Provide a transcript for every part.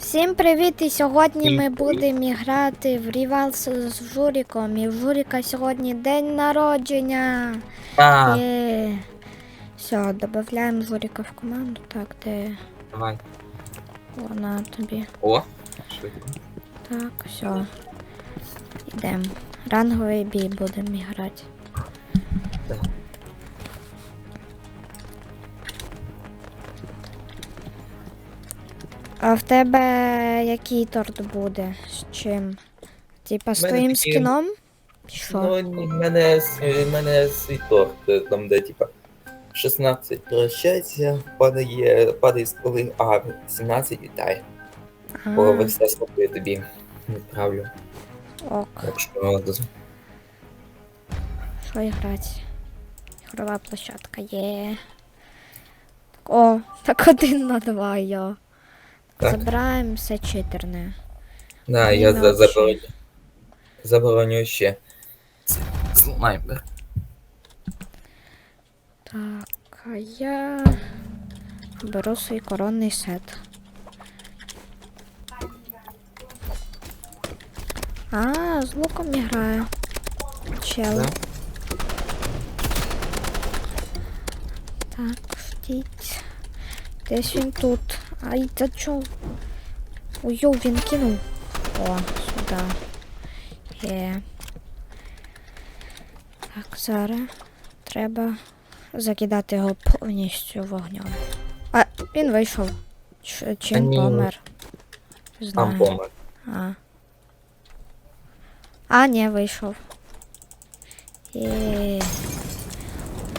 Всім привіт! І сьогодні ми будемо грати в Рівал з Журіком. І в Журіка сьогодні день народження. А, Є. Все, додаємо Журіка в команду. Так, де давай. вона тобі. О, швидко. Так, все. Йдемо. Ранговий бій будемо грати. Так. А в тебе який торт буде? З чим? Типа з твоїм такі- скіном? Що? Ну, ні, в мене, с- в мене свій торт, е, там де типа 16 прощається, падає, падає з коли, а 17 вітає. Бо А, все слухаю тобі відправлю. ок. Якщо Що грати? Ігрова площадка є. Так, О, так один на два йо. Так. Забираємо все читерне. Да, я за, забороню. Забороню ще. Снайпер. Так, а я беру свій коронний сет. А, з луком граю. Чел. Да? Так, ждіть. Десь він тут. Ай, та чо? Ой, йоу, він кинув. О, сюди. Є. Так, зараз треба закидати його повністю вогнем. А, він вийшов. Ч- Чи він помер? Знаю. помер. А. А, ні, вийшов. Є.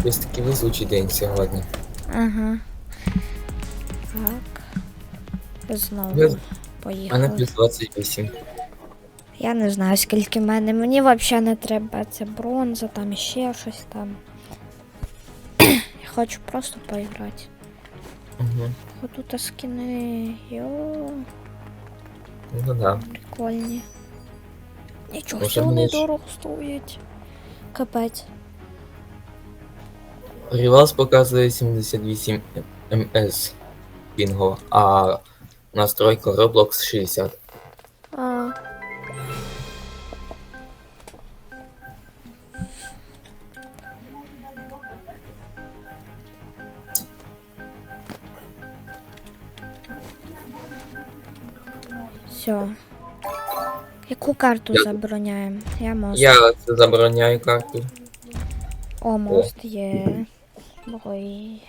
Ось такий везучий день сьогодні. Ага. Так. Знову У мене поїхали. плюс 28. Я не знаю, скільки в мене. Мені взагалі не треба. Це бронза, там ще щось там. Я хочу просто поіграти. Угу. Отут скини. Йо, Ну да. прикольні. Нічого, Може, все вони мені ж- дорого стоять. Капець. Рівалс показує 78 МС Бінго, а настройка Roblox 60. А. Все. Яку карту Я- забороняємо? Я мост. Я це забороняю карту. О, мост є. Ой.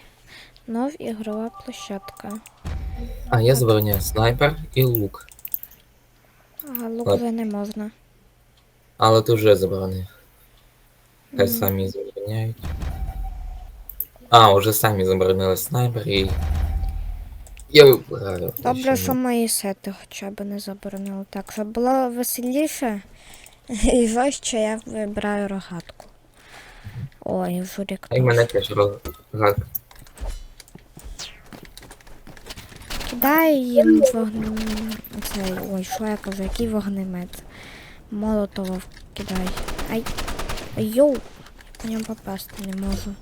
Нов ігрова площадка. А я забороняю снайпер і лук. А лук Ладно. вже не можна. Але ти вже заборонив. Хай М. самі забороняють. А, вже самі заборонили снайпер і. Я вибираю. Добре, що мої сети хоча б не заборонили. Так, щоб було веселіше і жорстче я вибираю рогатку. Ой, журік А й мене теж. теж Кидай їм вогн... Цей, ой, що я кажу, який вогнемет? Молотова кидай. Ай. Ай, Йоу! По ньому попасти не можу.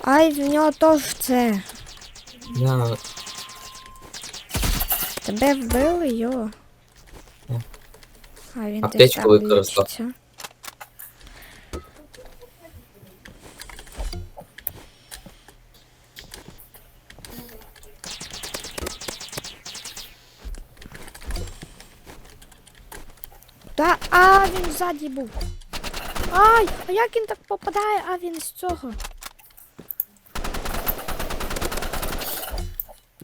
Ай, в нього теж це. Я... Тебе вбили, йо. Ні. А він Аптечку використав. Він ззаді був. Ай, а як він так попадає, а він з цього.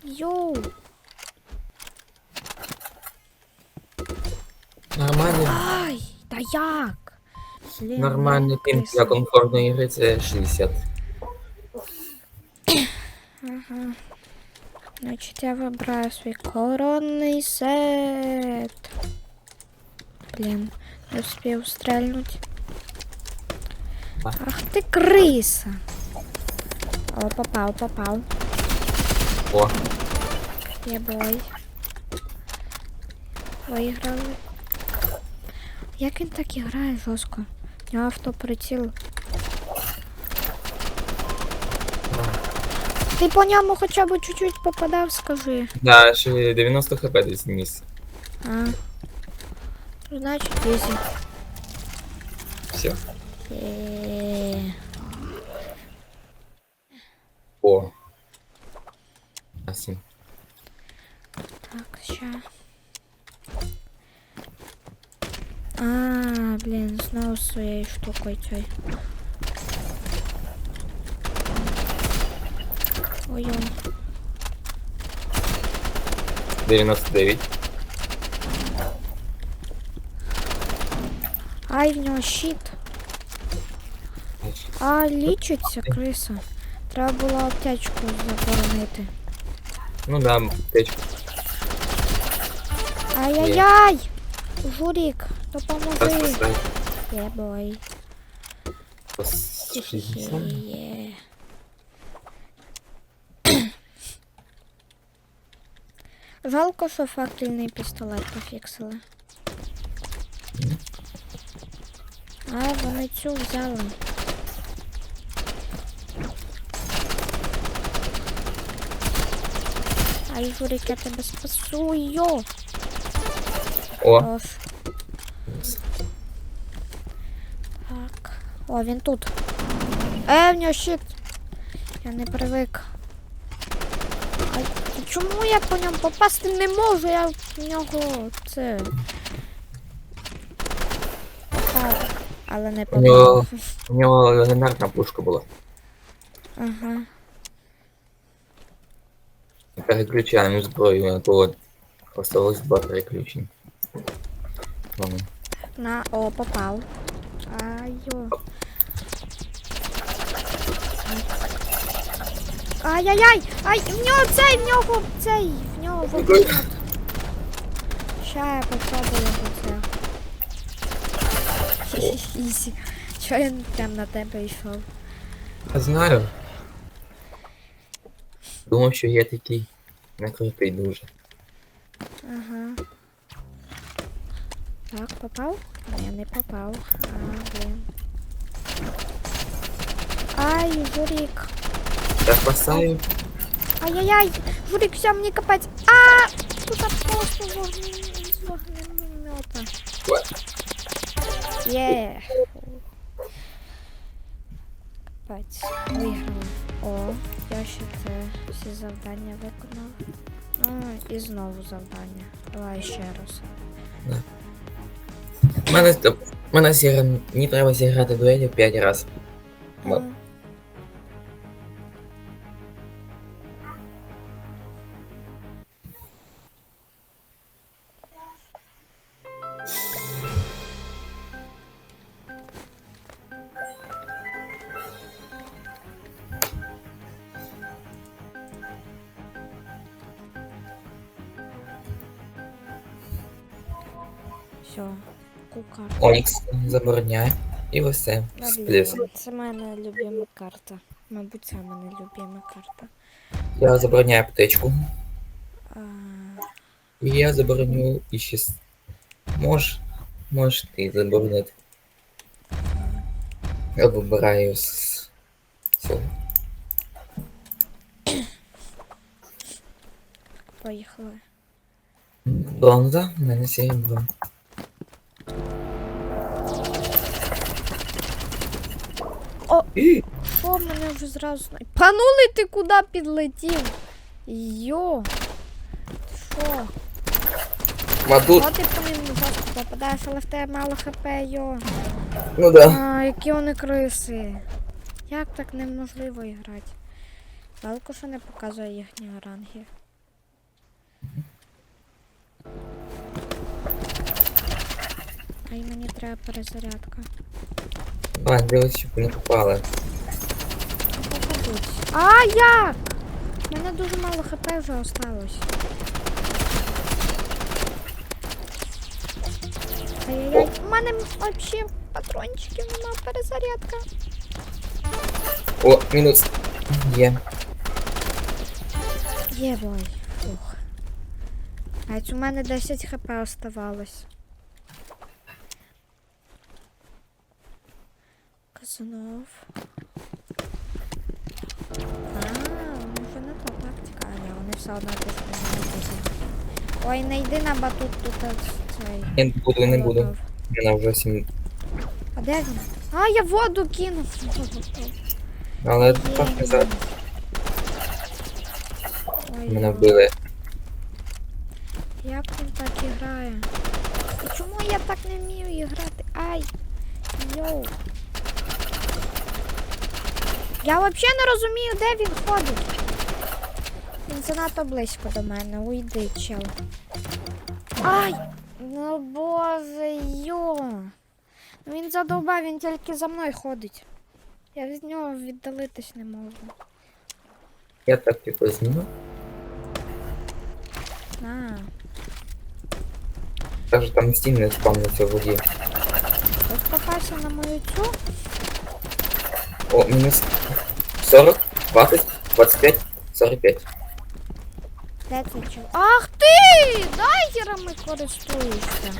Йоу. Нормальний, Ай, та як? Блін, нормальний ну, пінг для кисло. комфортної гри це 60. Ага. Значить, я вибираю свій коронний сет. Блін, не успів стрельнуть. Ах ти криса. О, попав, попав. О, Є бой. Виграли. Як він так і грає жорстко? У нього автоприціл. ти по ньому хоча б чуть-чуть попадав, скажи. Да, ще 90 хп десь зніс. А. Значить, ізі. Все. Е, О. Асім. Так, ща. А, блін, знову з своєю штукою цей. Ой, ой. 99. Ай, в нього щит. А, лічиться криса. Треба було аптечку заборонити. Ну да, аптечку. Ай-яй-яй! Журік, допоможи. Є бой. Є. Жалко, що факельний пістолет пофіксили. А, вони цю взяли. Ай, Журик, я тебе спасу, йо! О, Хорош. Так. О, він тут. Е, в нього щит. Я не привик. Ай, чому я по ньому попасти не можу? Я в нього це. Так, але не У нього- попав. у нього легендарна пушка була. Ага. Переключаємо зброю, а то осталось два переключення. Ладно. На, о, попав. Айо. Ай-яй-яй! Ай, в нього цей, в нього цей, в нього вогнемет. Ща я попробую його це. Ізі. Чого я прям на тебе йшов? Я знаю. Думав, що я такий накритий дуже. Ага. Так, попав? Ні, не попав. А, блін. Ай, Журік. Я спасаю. Ай-яй-яй! Журик, все, мені капець. А! Тут просто вогнемета. Є. Капець. Виграли. О, я ще це всі завдання виконав. Ну, і знову завдання. Давай ще раз. У мене, у мене зігра... мені треба зіграти дуелі 5 разів. Все, кукар. Онікс забороняє. І. Да, Спліс. Це моя любима карта. Мабуть, це мене любима карта. Я забороняю аптечку. А, І я забороню і ще. Мож, можеш ти заборонити. Я вибираю з поїхали. Бронза, в мене серебро. О! Мене вже зразу. Панули ти куди підлетів? Йо! Що? Мадут, О, ти по ним жорстко попадаєш, але в тебе мало хп, йо. ну да. А, які вони криси. Як так неможливо грати? Жалко, що не показує їхні ранги. Ай, мені треба перезарядка. А, дивись, щоб не попали. Попадуть. А як? У мене дуже мало хп вже осталось. Ай-яй-яй, у мене взагалі патрончиків нема, перезарядка. О, мінус. Є. Є бой. Фух. А у мене 10 хп оставалось. Казанов. А, вони вже все одно ти сподіваєшся. Ой, не йди на батут, тут цей. Я не буду, не буду. Мене вже сім. А де він? А, я воду кинув. Але так не зараз мене вбили. Як він так і грає? І чому я так не вмію грати? Ай! Йоу. Я взагалі не розумію, де він ходить. Він занадто близько до мене. Уйди, чел. Ай! Ну боже, йо. Він задовбав, він тільки за мною ходить. Я від нього віддалитись не можу. Я так типу зніму. На. Даже там стін не спавниться в воді. Хтось попався на мою цю. О, мінус 40, 20, 25, 45. Де це чел? Ах ти! Дайгерами користуєшся.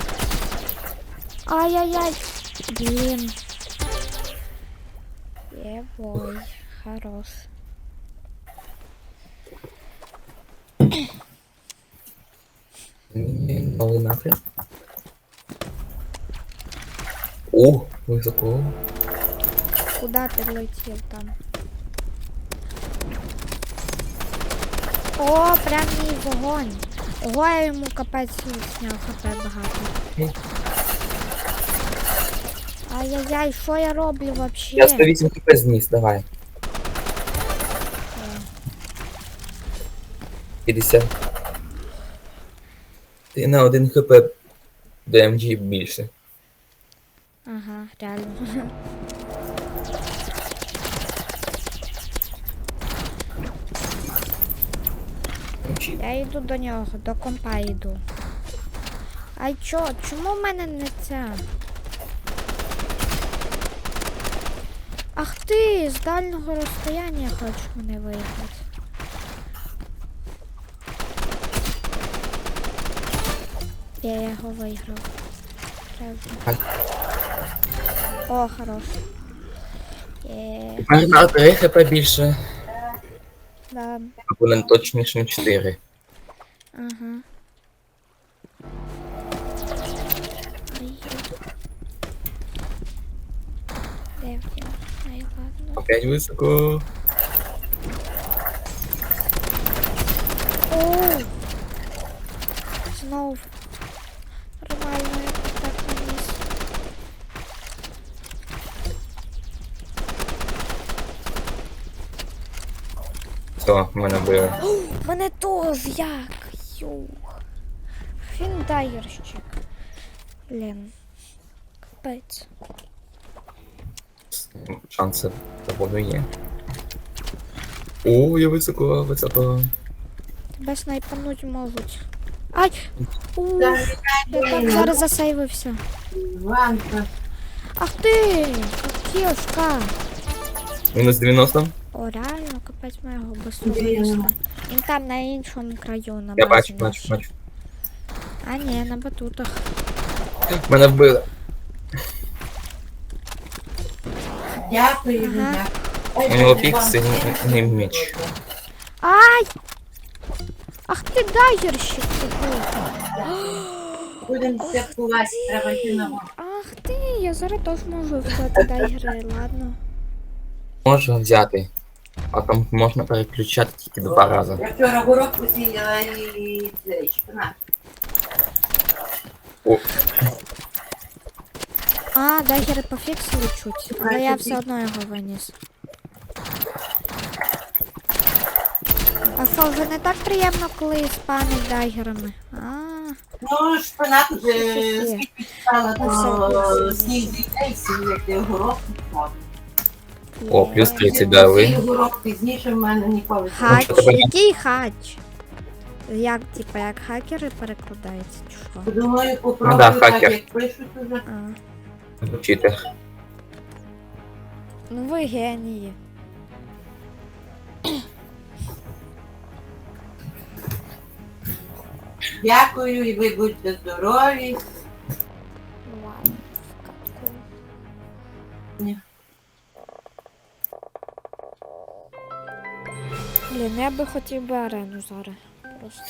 Ай-яй-яй. Блін. Єбой. Хорош. Ні, Новий напрям. О, високо. Куда ти летів там? О, прям мій вогонь. Ого, я йому капець сняв хп багато. Ай-яй-яй, що я роблю вообще? Я 108 хп зніс, давай. 50. Ти на один хп DMG більше. Ага, реально. Я йду до нього, до компа йду. Ай чо, чому в мене не це? Ах ти, з дальнього розстояння хочеш мене виїхати. Я його виграв. О, хорош. Є, Тепер на 3 хп більше. Да. Опонент точніше на 4. Ага. Опять високо. Оу! Знов. Нормально, я так наніс. Все, мене били. Мене теж як? Йоу. Він дайерщик. Блін. Капець. Шанси доволі є. О, я високо, високо. Тебе снайпануть можуть. Ай! Ух, я так зараз засейвився. Ах ти! Кішка! Мінус 90. О, реально, капець моєго быстро Де він? Там на іншому краю, на Я бачу, бачу, бачу. А ні, на батутах. Мене вбили. дякую, Ага. дякую. У нього пік синій меч. Ай! Ах ти дайерщик такий. Будемо святкувати, треба йти на. Ах ти, я зараз теж можу входити дайгери, ладно. Можна взяти. А там можна переключати тільки два рази. Я вчора горох посіяла і цей шпинат. О, А, дайгери пофіксили чуть, але я все одно його виніс. А що, вже не так приємно, коли спамить дайгерами? А, Ну, шпинат вже скільки читала, Ну, то все, сніг зійдеться, як ти горох. О, плюс 30 дали. Цей пізніше в мене ніколи. Хач, Ну, що тебе- який хач? Як, типа, як хакери перекладаються, чи що? Думаю, Ну да, так, хакер. як пишуть уже. А, Читер. ну ви генії. Дякую, і ви будьте здорові. Блін, я би хотів би арену зараз. просто.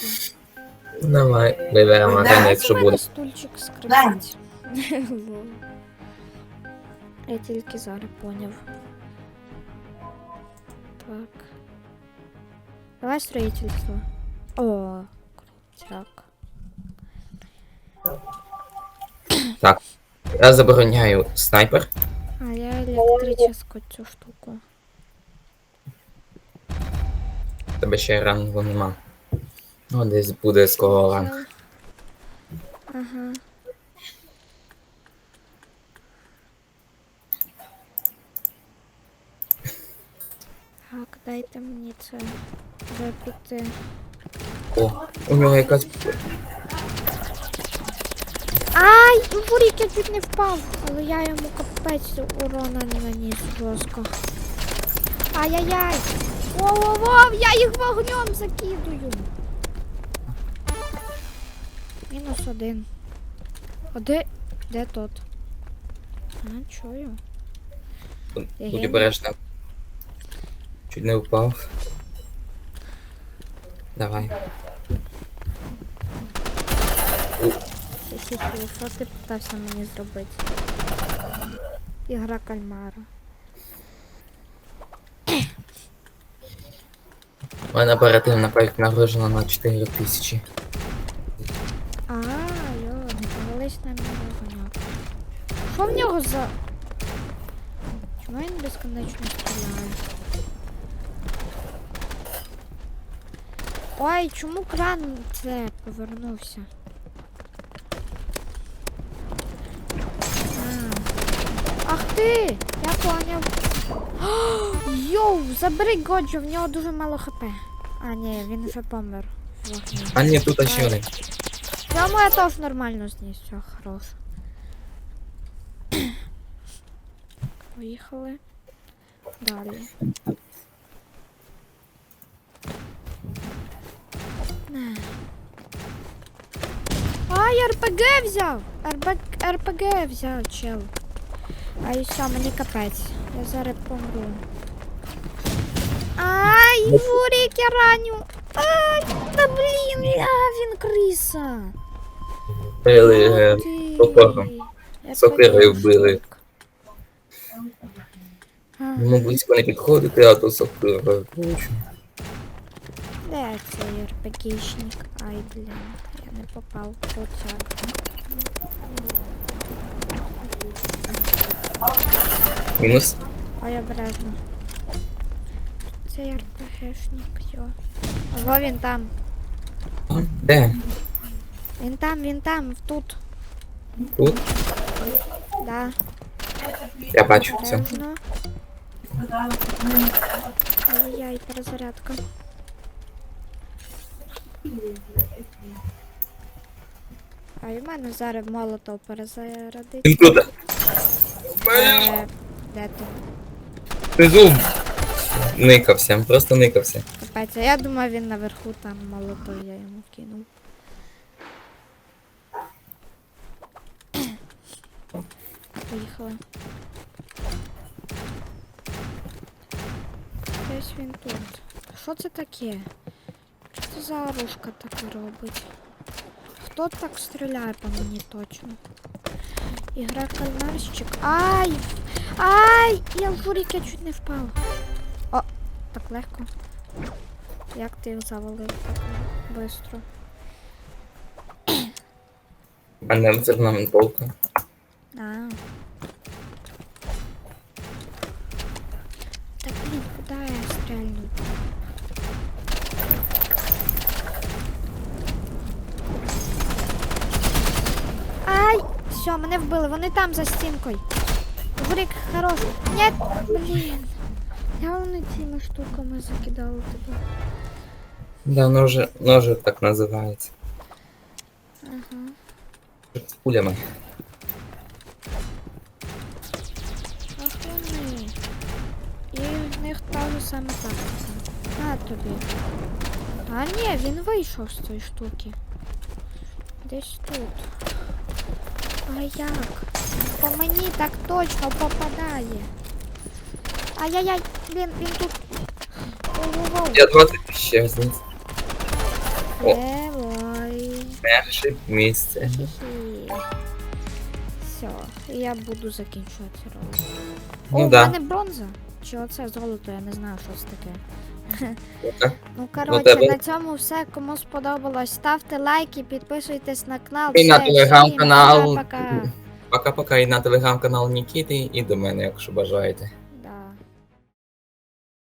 Давай, виберемо Да, арену, якщо буде. стульчик скрипить. Лол. Я тільки зараз поняв. Так. Давай строительство. О, крутяк. Я забороняю снайпер. А я електрическу цю штуку. Тебе ще рангу нема. Ну, десь буде скоро ранг. Ага. Так, дайте мені це випити. О, у нього якась. Ай, Фурік, я чуть не впав, але я йому капець урона не наніс жорстко. Ай-яй-яй! Воу-воу-воу, я їх вогнем закидую. Мінус один. А де? Де тот? А, чую. Будь Єгиня. обережно. Чуть не впав. Давай. Що ти питався мені зробити? Ігра кальмара. У мене оперативна пам'ять нагружена на 4 тисячі. А, йо, не повелись на мене коняк. Що в нього за. Чому він безконечно стріляє? Ой, чому кран це повернувся? А. Ах ти! Я поняв. Йоу, забери Годжо, в нього дуже мало хп. А, ні, він вже помер. Вогні. А ні, тут ще один. Цьому я теж нормально зніс, все хорош. Поїхали. Далі. Не. Ай, РПГ взяв! РП... РПГ взяв, чел. А і все, мені капець. Я зараз помру. Ай, Журик, я раню. Ай, та блін, ля, він криса. Били, е, топором. Я Сокирою вбили. А, близько не підходити, а то сокира. Де цей РПГшник? Ай, блін, я не попав в процяк. Мінус. Ой, обережно. Цей РПГшник, йо. Ого, він там. Де? Він там, він там, тут. Тут? Да, Я бачу обережно. Ай-яй, перезарядка. А і в мене зараз молотов перезарядить. Він тут. Е, Де ти? Внизу. Никався, просто никався. Капець, а я думаю, він наверху там молотов я йому кинув. Поїхали. Десь він тут. Що це таке? Що це за оружка таке робить? Хто так стріляє по мені точно? Ігра кальмарщик. Ай! Ай! Я в журік, я чуть не впав. О, так легко. Як ти їх завалив так швидко? А не взірна ментовка. А. Так блін, куди я стрельну? Ай! Все, мене вбили, вони там за стінкою. Гурик хорош. Нет, блін. Я вони цими штуками закидала тебе. Да, ножи, ножи так називається. Ага. З пулями. Ах вони. І в них та ж саме тактика. На тобі. А ні, він вийшов з цієї штуки. Десь тут. А як? По мені так точно попадає. Ай-яй-яй, блін, він тут. Воу-воу-воу. Я 20 ще зніс. Давай. Перше місце. Все, я буду закінчувати ролик. О, Ну в да. мене бронза. Чи оце золото, я не знаю, що це таке. Ну, коротше, тебе- на цьому все. Кому сподобалось, ставте лайки, підписуйтесь на канал. І на телеграм-канал. пока-пока. Пока-пока і на телеграм-канал Нікіти, і до мене, якщо бажаєте.